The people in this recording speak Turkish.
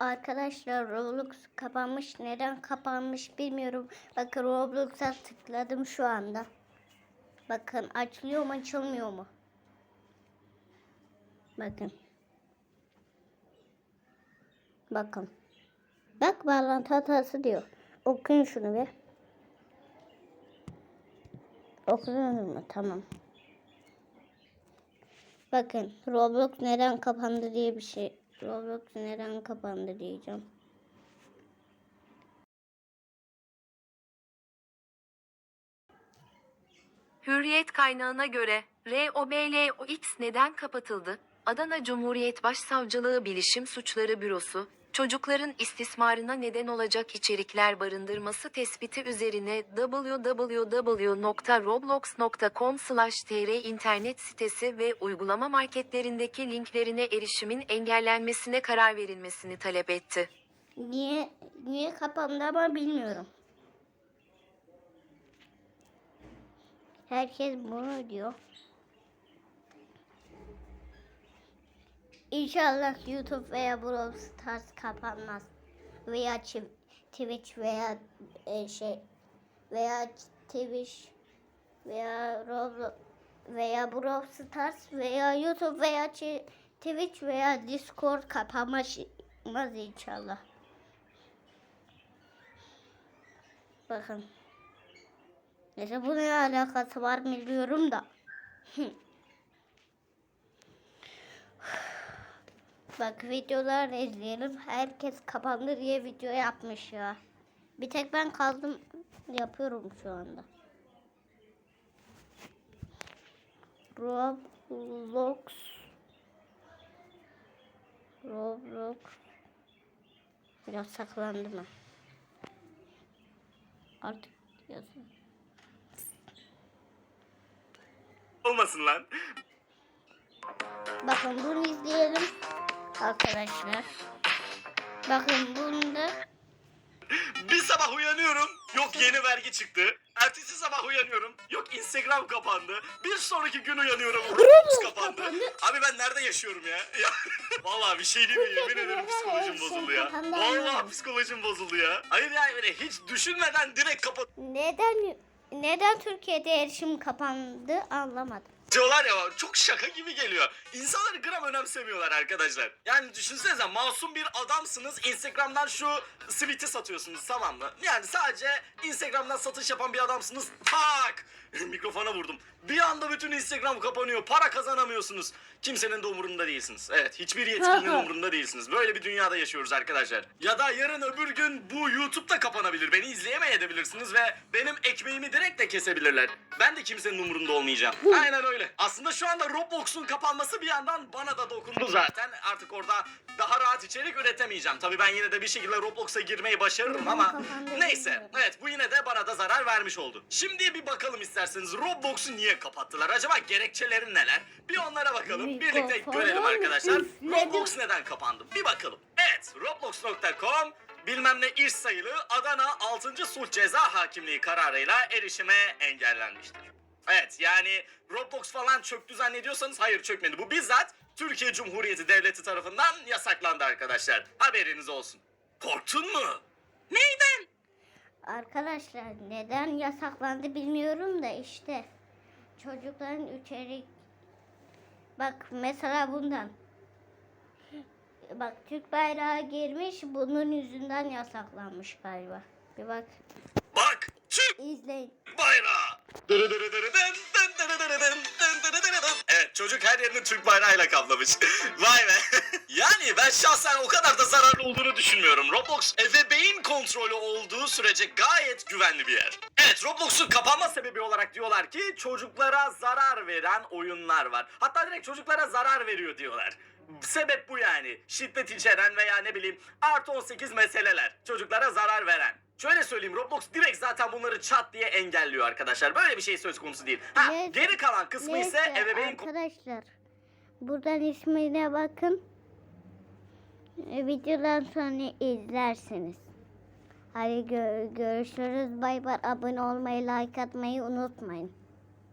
Arkadaşlar Roblox kapanmış. Neden kapanmış bilmiyorum. Bakın Roblox'a tıkladım şu anda. Bakın açılıyor mu açılmıyor mu? Bakın. Bakın. Bak bağlantı hatası diyor. Okuyun şunu bir. Okudunuz mu? Tamam. Bakın Roblox neden kapandı diye bir şey. Roblox neden kapandı diyeceğim. Hürriyet kaynağına göre ROBLOX neden kapatıldı? Adana Cumhuriyet Başsavcılığı Bilişim Suçları Bürosu, çocukların istismarına neden olacak içerikler barındırması tespiti üzerine www.roblox.com/tr internet sitesi ve uygulama marketlerindeki linklerine erişimin engellenmesine karar verilmesini talep etti. Niye niye kapandı ama bilmiyorum. Herkes bunu diyor. İnşallah YouTube veya Brawl Stars kapanmaz. Veya Twitch veya e, şey veya Twitch veya Roblox veya Brawl Stars veya YouTube veya Twitch veya Discord kapanmaz inşallah. Bakın. Neyse bu ne alakası var bilmiyorum da. Bak videolar izleyelim. Herkes kapandı diye video yapmış ya. Bir tek ben kaldım yapıyorum şu anda. Roblox Roblox yasaklandı mı? Artık yazın. Olmasın lan. Bakın bunu izleyelim arkadaşlar. Bakın bunda Bir sabah uyanıyorum. Yok yeni vergi çıktı. Ertesi sabah uyanıyorum. Yok Instagram kapandı. Bir sonraki gün uyanıyorum. Roblox kapandı. kapandı. Abi ben nerede yaşıyorum ya? ya Vallahi bir şey değil mi? Yemin ederim psikolojim bozuldu ya. Vallahi psikolojim bozuldu ya. Hayır yani böyle hiç düşünmeden direkt kapat. neden neden Türkiye'de erişim kapandı anlamadım. Diyorlar ya çok şaka gibi geliyor. İnsanları gram önemsemiyorlar arkadaşlar. Yani düşünsenize masum bir adamsınız. Instagram'dan şu sweet'i satıyorsunuz tamam mı? Yani sadece Instagram'dan satış yapan bir adamsınız. Tak! Mikrofona vurdum. Bir anda bütün Instagram kapanıyor. Para kazanamıyorsunuz. Kimsenin de umurunda değilsiniz. Evet hiçbir yetkilinin umurunda değilsiniz. Böyle bir dünyada yaşıyoruz arkadaşlar. Ya da yarın öbür gün bu YouTube'da kapanabilir. Beni izleyemeyebilirsiniz ve benim ekmeğimi direkt de kesebilirler. Ben de kimsenin umurunda olmayacağım. Aynen öyle. Aslında şu anda Roblox'un kapanması bir yandan bana da dokundu zaten. Artık orada daha rahat içerik üretemeyeceğim. Tabii ben yine de bir şekilde Roblox'a girmeyi başarırım ama neyse. bilmiyorum. Evet bu yine de bana da zarar vermiş oldu. Şimdi bir bakalım isterseniz Roblox'u niye kapattılar? Acaba gerekçeleri neler? Bir onlara bakalım. Birlikte görelim arkadaşlar. Roblox neden kapandı? Bir bakalım. Evet roblox.com bilmem ne iş sayılı Adana 6. Sulh Ceza Hakimliği kararıyla erişime engellenmiştir. Evet yani Roblox falan çöktü zannediyorsanız hayır çökmedi. Bu bizzat Türkiye Cumhuriyeti Devleti tarafından yasaklandı arkadaşlar. Haberiniz olsun. Korktun mu? Neyden? Arkadaşlar neden yasaklandı bilmiyorum da işte çocukların içerik bak mesela bundan bak Türk bayrağı girmiş bunun yüzünden yasaklanmış galiba. Bir bak Bak Türk izleyin. bayrağı. Evet çocuk her yerini Türk bayrağıyla kaplamış. Vay be. yani ben şahsen o kadar da zararlı olduğunu düşünmüyorum. Roblox ebeveyn kontrolü olduğu sürece gayet güvenli bir yer. Evet Roblox'un kapanma sebebi olarak diyorlar ki çocuklara zarar veren oyunlar var. Hatta direkt çocuklara zarar veriyor diyorlar. Sebep bu yani. Şiddet içeren veya ne bileyim artı 18 meseleler. Çocuklara zarar veren. Şöyle söyleyeyim Roblox direkt zaten bunları çat diye engelliyor arkadaşlar. Böyle bir şey söz konusu değil. Ha Neyse- geri kalan kısmı ise Neyse ebeveyn ko- arkadaşlar buradan ismine bakın. E, Videodan sonra izlersiniz. Hadi gö- görüşürüz. Bay bay. Abone olmayı, like atmayı unutmayın.